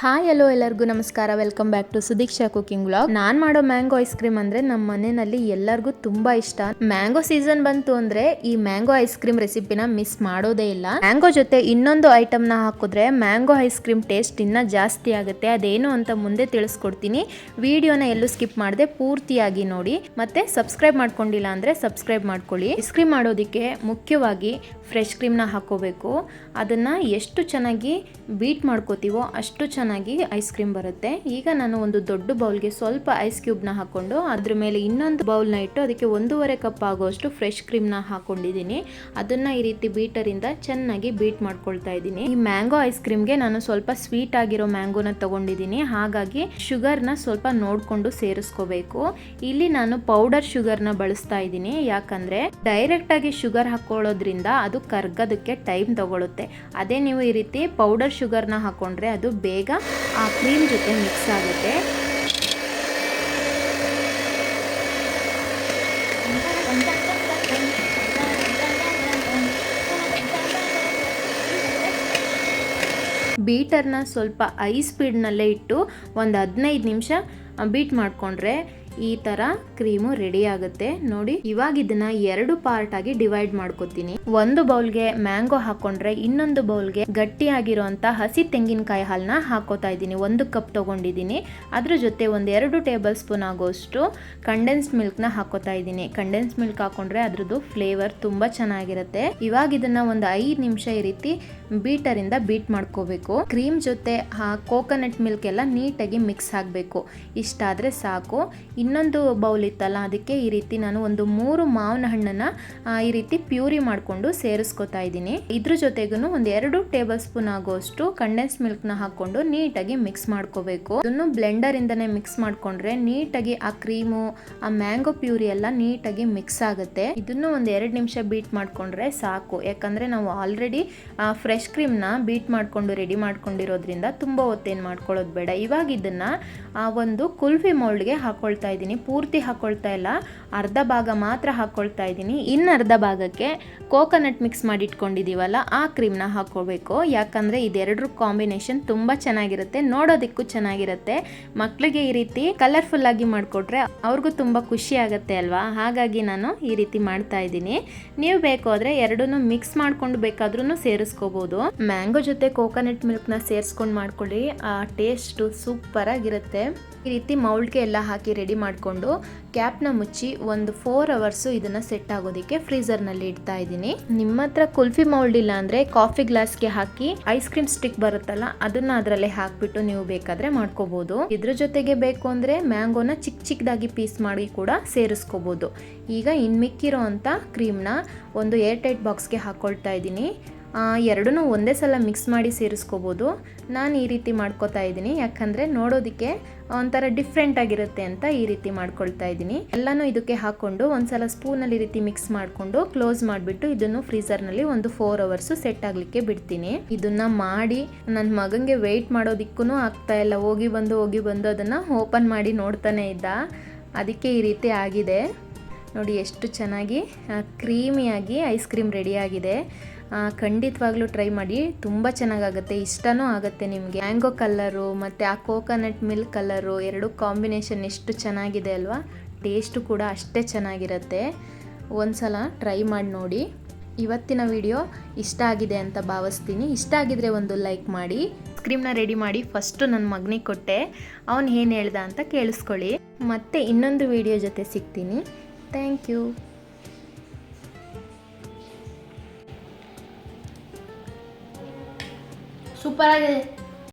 Hi hello ಎಲ್ಲರಿಗೂ ನಮಸ್ಕಾರ. Welcome back to Sudiksha cooking blog ನಾನು ಮಾಡೋ ಮ್ಯಾಂಗೋ ಐಸ್ ಕ್ರೀಮ್ ಅಂದ್ರೆ ನಮ್ಮ ಮನೆಯಲ್ಲಿ ಎಲ್ಲರಿಗೂ ತುಂಬಾ ಇಷ್ಟ. ಮ್ಯಾಂಗೋ ಸೀಸನ್ ಬಂತು ಅಂದ್ರೆ ಈ ಮ್ಯಾಂಗೋ ಐಸ್ ಕ್ರೀಮ್ ರೆಸಿಪಿನ ಮಿಸ್ ಮಾಡೋದೇ ಇಲ್ಲ. ಮ್ಯಾಂಗೋ ಜೊತೆ ಇನ್ನೊಂದು ಐಟಮ್ನ ಹಾಕಿದ್ರೆ ಮ್ಯಾಂಗೋ ಐಸ್ ಕ್ರೀಮ್ ಟೇಸ್ಟ್ ಇನ್ನ ಜಾಸ್ತಿ ಆಗುತ್ತೆ. ಅದೇನು ಅಂತ ಮುಂದೆ ತಿಳಿಸ್ಕೊಡ್ತೀನಿ. ವಿಡಿಯೋನ ಎಲ್ಲೂ ಸ್ಕಿಪ್ ಮಾಡದೆ ಪೂರ್ತಿಯಾಗಿ ನೋಡಿ. ಮತ್ತೆ ಸಬ್ಸ್ಕ್ರೈಬ್ ಮಾಡ್ಕೊಂಡಿಲ್ಲ ಅಂದ್ರೆ ಸಬ್ಸ್ಕ್ರೈಬ್ ಮಾಡ್ಕೊಳ್ಳಿ. ಐಸ್ ಕ್ರೀಮ್ ಮಾಡೋದಕ್ಕೆ ಮುಖ್ಯವಾಗಿ ಫ್ರೆಶ್ ಕ್ರೀಮ್ನ ಹಾಕೋಬೇಕು. ಅದನ್ನು ಎಷ್ಟು ಚೆನ್ನಾಗಿ ಬೀಟ್ ಮಾಡ್ಕೋತೀವೋ ಅಷ್ಟು ಚೆನ್ನಾಗಿ ಐಸ್ ಕ್ರೀಮ್ ಬರುತ್ತೆ. ಈಗ ನಾನು ಒಂದು ದೊಡ್ಡ ಬೌಲ್ಗೆ ಸ್ವಲ್ಪ ಐಸ್ ಕ್ಯೂಬ್ನ ಹಾಕೊಂಡು ಅದ್ರ ಮೇಲೆ ಇನ್ನೊಂದು ಬೌಲ್ನ ಇಟ್ಟು ಅದಕ್ಕೆ ಒಂದೂವರೆ ಕಪ್ ಆಗುವಷ್ಟು ಫ್ರೆಶ್ ಕ್ರೀಮ್ನ ಹಾಕೊಂಡಿದ್ದೀನಿ. ಅದನ್ನ ಈ ರೀತಿ ಬೀಟರಿಂದ ಚೆನ್ನಾಗಿ ಬೀಟ್ ಮಾಡ್ಕೊಳ್ತಾ ಇದ್ದೀನಿ. ಈ ಮ್ಯಾಂಗೋ ಐಸ್ ಕ್ರೀಮ್ಗೆ ನಾನು ಸ್ವಲ್ಪ ಸ್ವೀಟ್ ಆಗಿರೋ ಮ್ಯಾಂಗೋನ ತಗೊಂಡಿದ್ದೀನಿ. ಹಾಗಾಗಿ ಶುಗರ್ನ ಸ್ವಲ್ಪ ನೋಡಿಕೊಂಡು ಸೇರಿಸ್ಕೋಬೇಕು. ಇಲ್ಲಿ ನಾನು ಪೌಡರ್ ಶುಗರ್ನ ಬಳಸ್ತಾ ಇದ್ದೀನಿ. ಯಾಕಂದ್ರೆ ಡೈರೆಕ್ಟ್ ಆಗಿ ಶುಗರ್ ಹಾಕೊಳ್ಳೋದ್ರಿಂದ ಅದು ಕರ್ಗೋದಕ್ಕೆ ಟೈಮ್ ತಗೊಳುತ್ತೆ. ಅದೇ ನೀವು ಈ ರೀತಿ ಪೌಡರ್ ಶುಗರ್ನ ಹಾಕೊಂಡ್ರೆ ಅದು ಬೇಗ ಆ ಕ್ರೀಮ್ ಜೊತೆ ಮಿಕ್ಸ್ ಆಗುತ್ತೆ. ಬೀಟರ್ನ ಸ್ವಲ್ಪ ಐ ಸ್ಪೀಡ್ನಲ್ಲೇ ಇಟ್ಟು ಒಂದು ಹದಿನೈದು ನಿಮಿಷ ಬೀಟ್ ಮಾಡಿಕೊಂಡ್ರೆ ಈ ತರ ಕ್ರೀಮು ರೆಡಿ ಆಗುತ್ತೆ. ನೋಡಿ, ಇವಾಗ ಇದನ್ನ ಎರಡು ಪಾರ್ಟ್ ಆಗಿ ಡಿವೈಡ್ ಮಾಡ್ಕೊತೀನಿ. ಒಂದು ಬೌಲ್ಗೆ ಮ್ಯಾಂಗೋ ಹಾಕೊಂಡ್ರೆ ಇನ್ನೊಂದು ಬೌಲ್ಗೆ ಗಟ್ಟಿಯಾಗಿರುವಂತ ಹಸಿ ತೆಂಗಿನಕಾಯಿ ಹಾಲನ್ನ ಹಾಕೋತಾ ಇದ್ದೀನಿ. ಒಂದು ಕಪ್ ತಗೊಂಡಿದ್ದೀನಿ. ಅದ್ರ ಜೊತೆ ಒಂದು ಎರಡು ಟೇಬಲ್ ಸ್ಪೂನ್ ಆಗೋಷ್ಟು ಕಂಡೆನ್ಸ್ ಮಿಲ್ಕ್ನ ಹಾಕೋತಾ ಇದ್ದೀನಿ. ಕಂಡೆನ್ಸ್ ಮಿಲ್ಕ್ ಹಾಕೊಂಡ್ರೆ ಅದ್ರದ್ದು ಫ್ಲೇವರ್ ತುಂಬಾ ಚೆನ್ನಾಗಿರುತ್ತೆ. ಇವಾಗ ಇದನ್ನ ಒಂದು ಐದು ನಿಮಿಷ ಈ ರೀತಿ ಬೀಟರಿಂದ ಬೀಟ್ ಮಾಡ್ಕೋಬೇಕು. ಕ್ರೀಮ್ ಜೊತೆ ಕೋಕೋನಟ್ ಮಿಲ್ಕ್ ಎಲ್ಲ ನೀಟಾಗಿ ಮಿಕ್ಸ್ ಆಗಬೇಕು. ಇಷ್ಟಾದರೆ ಸಾಕು. ಇನ್ನೊಂದು ಬೌಲ್ ಇತ್ತಲ್ಲ ಅದಕ್ಕೆ ಈ ರೀತಿ ನಾನು ಒಂದು ಮೂರು ಮಾವಿನ ಹಣ್ಣನ್ನ ಆ, ಈ ರೀತಿ ಪ್ಯೂರಿ ಮಾಡಿಕೊಂಡು ಸೇರಿಸ್ಕೊತಾ ಇದ್ದೀನಿ. ಇದ್ರ ಜೊತೆಗೂ ಒಂದು ಎರಡು ಟೇಬಲ್ ಸ್ಪೂನ್ ಆಗುವಷ್ಟು ಕಂಡೆನ್ಸ್ ಮಿಲ್ಕ್ನ ಹಾಕೊಂಡು ನೀಟಾಗಿ ಮಿಕ್ಸ್ ಮಾಡ್ಕೋಬೇಕು. ಇದನ್ನು ಬ್ಲೆಂಡರ್ ಇಂದನೇ ಮಿಕ್ಸ್ ಮಾಡ್ಕೊಂಡ್ರೆ ನೀಟಾಗಿ ಆ ಕ್ರೀಮು ಆ ಮ್ಯಾಂಗೋ ಪ್ಯೂರಿ ಎಲ್ಲ ನೀಟಾಗಿ ಮಿಕ್ಸ್ ಆಗುತ್ತೆ. ಇದನ್ನು ಒಂದು ಎರಡು ನಿಮಿಷ ಬೀಟ್ ಮಾಡ್ಕೊಂಡ್ರೆ ಸಾಕು. ಯಾಕಂದ್ರೆ ನಾವು ಆಲ್ರೆಡಿ ಫ್ರೆಶ್ ಕ್ರೀಮ್ನ ಬೀಟ್ ಮಾಡ್ಕೊಂಡು, ರೆಡಿ ಮಾಡ್ಕೊಂಡಿರೋದ್ರಿಂದ ತುಂಬ ಹೊತ್ತೇನು ಮಾಡ್ಕೊಳ್ಳೋದು ಬೇಡ. ಇವಾಗ ಇದನ್ನು, ಆ ಒಂದು ಕುಲ್ಫಿ ಮೋಲ್ಡ್ಗೆ ಹಾಕ್ಕೊಳ್ತಾ ಇದ್ದೀನಿ. ಪೂರ್ತಿ ಹಾಕ್ಕೊಳ್ತಾ ಇಲ್ಲ. ಅರ್ಧ ಭಾಗ ಮಾತ್ರ ಹಾಕ್ಕೊಳ್ತಾ ಇದ್ದೀನಿ. ಇನ್ನು ಅರ್ಧ ಭಾಗಕ್ಕೆ ಕೋಕೋನಟ್ ಮಿಕ್ಸ್ ಮಾಡಿ ಇಟ್ಕೊಂಡಿದ್ದೀವಲ್ಲ ಆ ಕ್ರೀಮ್ನ ಹಾಕೋಬೇಕು. ಯಾಕಂದರೆ ಇದೆರಡರ ಕಾಂಬಿನೇಷನ್ ತುಂಬ ಚೆನ್ನಾಗಿರುತ್ತೆ. ನೋಡೋದಕ್ಕೂ ಚೆನ್ನಾಗಿರುತ್ತೆ. ಮಕ್ಕಳಿಗೆ ಈ ರೀತಿ ಕಲರ್ಫುಲ್ ಆಗಿ ಮಾಡಿಕೊಟ್ರೆ ಅವ್ರಿಗೂ ತುಂಬ ಖುಷಿ ಆಗುತ್ತೆ ಅಲ್ವಾ? ಹಾಗಾಗಿ ನಾನು ಈ ರೀತಿ ಮಾಡ್ತಾ ಇದ್ದೀನಿ. ನೀವು ಬೇಕು ಎರಡನ್ನೂ ಮಿಕ್ಸ್ ಮಾಡ್ಕೊಂಡು ಬೇಕಾದ್ರೂ ಸೇರಿಸ್ಕೋಬೋದು. ಮ್ಯಾಂಗೋ ಜೊತೆ ಕೋಕೋನಟ್ನ ಸೇರಿಸ್ಕೊಂಡು ಮಾಡ್ಕೊಳ್ಳಿ. ಆ ಟೇಸ್ಟ್ ಸೂಪರ್ ಆಗಿರುತ್ತೆ. ಈ ರೀತಿ ಮೌಲ್ಡ್ಗೆ ಎಲ್ಲ ಹಾಕಿ ರೆಡಿ ಮಾಡಿಕೊಂಡು ಕ್ಯಾಪ್ನ ಮುಚ್ಚಿ ಒಂದು ಫೋರ್ ಅವರ್ಸು ಇದನ್ನು ಸೆಟ್ ಆಗೋದಕ್ಕೆ ಫ್ರೀಸರ್ನಲ್ಲಿ ಇಡ್ತಾ ಇದ್ದೀನಿ. ನಿಮ್ಮ ಹತ್ರ ಕುಲ್ಫಿ ಮೌಲ್ಡ್ ಇಲ್ಲ ಅಂದರೆ ಕಾಫಿ ಗ್ಲಾಸ್ಗೆ ಹಾಕಿ ಐಸ್ ಕ್ರೀಮ್ ಸ್ಟಿಕ್ ಬರುತ್ತಲ್ಲ, ಅದನ್ನ ಅದರಲ್ಲೇ ಹಾಕ್ಬಿಟ್ಟು ನೀವು ಬೇಕಾದ್ರೆ ಮಾಡ್ಕೋಬಹುದು ಇದ್ರ ಜೊತೆಗೆ ಬೇಕು ಅಂದರೆ ಮ್ಯಾಂಗೋನ ಚಿಕ್ಕ ಚಿಕ್ಕದಾಗಿ ಪೀಸ್ ಮಾಡಿ ಕೂಡ ಸೇರಿಸ್ಕೋಬಹುದು ಈಗ ಇನ್ ಮಿಕ್ಕಿರೋ ಅಂಥ ಕ್ರೀಮ್ನ ಒಂದು ಏರ್ ಟೈಟ್ ಬಾಕ್ಸ್ಗೆ ಹಾಕ್ಕೊಳ್ತಾ ಇದ್ದೀನಿ. ಎರಡನ್ನೂ ಒಂದೇ ಸಲ ಮಿಕ್ಸ್ ಮಾಡಿ ಸೇರಿಸ್ಕೋಬೋದು. ನಾನು ಈ ರೀತಿ ಮಾಡ್ಕೋತಾ ಇದ್ದೀನಿ. ಯಾಕಂದರೆ ನೋಡೋದಕ್ಕೆ ಒಂಥರ ಡಿಫ್ರೆಂಟ್ ಆಗಿರುತ್ತೆ ಅಂತ ಈ ರೀತಿ ಮಾಡ್ಕೊಳ್ತಾ ಇದ್ದೀನಿ. ಎಲ್ಲನೂ ಇದಕ್ಕೆ ಹಾಕ್ಕೊಂಡು ಒಂದ್ಸಲ ಸ್ಪೂನಲ್ಲಿ ಈ ರೀತಿ ಮಿಕ್ಸ್ ಮಾಡಿಕೊಂಡು ಕ್ಲೋಸ್ ಮಾಡಿಬಿಟ್ಟು ಇದನ್ನು ಫ್ರೀಸರ್ನಲ್ಲಿ ಒಂದು ಫೋರ್ ಅವರ್ಸು ಸೆಟ್ ಆಗಲಿಕ್ಕೆ ಬಿಡ್ತೀನಿ. ಇದನ್ನ ಮಾಡಿ ನನ್ನ ಮಗನಿಗೆ ವೆಯ್ಟ್ ಮಾಡೋದಿಕ್ಕೂ ಆಗ್ತಾ ಇಲ್ಲ. ಹೋಗಿ ಬಂದು ಹೋಗಿ ಬಂದು ಅದನ್ನು ಓಪನ್ ಮಾಡಿ ನೋಡ್ತಾನೆ ಇದ್ದ. ಅದಕ್ಕೆ ಈ ರೀತಿ ಆಗಿದೆ. ನೋಡಿ ಎಷ್ಟು ಚೆನ್ನಾಗಿ ಕ್ರೀಮಿಯಾಗಿ ಐಸ್ ಕ್ರೀಮ್ ರೆಡಿಯಾಗಿದೆ ಖಂಡಿತವಾಗ್ಲೂ ಟ್ರೈ ಮಾಡಿ. ತುಂಬ ಚೆನ್ನಾಗಾಗುತ್ತೆ. ಇಷ್ಟನೂ ಆಗುತ್ತೆ ನಿಮಗೆ. ಮ್ಯಾಂಗೋ ಕಲ್ಲರು ಮತ್ತು ಆ ಕೋಕೋನಟ್ ಮಿಲ್ಕ್ ಕಲ್ಲರು ಎರಡು ಕಾಂಬಿನೇಷನ್ ಎಷ್ಟು ಚೆನ್ನಾಗಿದೆ ಅಲ್ವಾ? ಟೇಸ್ಟು ಕೂಡ ಅಷ್ಟೇ ಚೆನ್ನಾಗಿರುತ್ತೆ. ಒಂದ್ಸಲ ಟ್ರೈ ಮಾಡಿ ನೋಡಿ. ಇವತ್ತಿನ ವಿಡಿಯೋ ಇಷ್ಟ ಆಗಿದೆ ಅಂತ ಭಾವಿಸ್ತೀನಿ. ಇಷ್ಟ ಆಗಿದ್ರೆ ಒಂದು ಲೈಕ್ ಮಾಡಿ. ಕ್ರೀಮ್ನ ರೆಡಿ ಮಾಡಿ ಫಸ್ಟು ನನ್ನ ಮಗನಿಗೆ ಕೊಟ್ಟೆ. ಅವನು ಏನು ಹೇಳ್ದ ಅಂತ ಕೇಳಿಸ್ಕೊಳ್ಳಿ. ಮತ್ತೆ ಇನ್ನೊಂದು ವಿಡಿಯೋ ಜೊತೆ ಸಿಗ್ತೀನಿ. ಥ್ಯಾಂಕ್ ಯು ಸೂಪರ್ ಆಗಿದೆ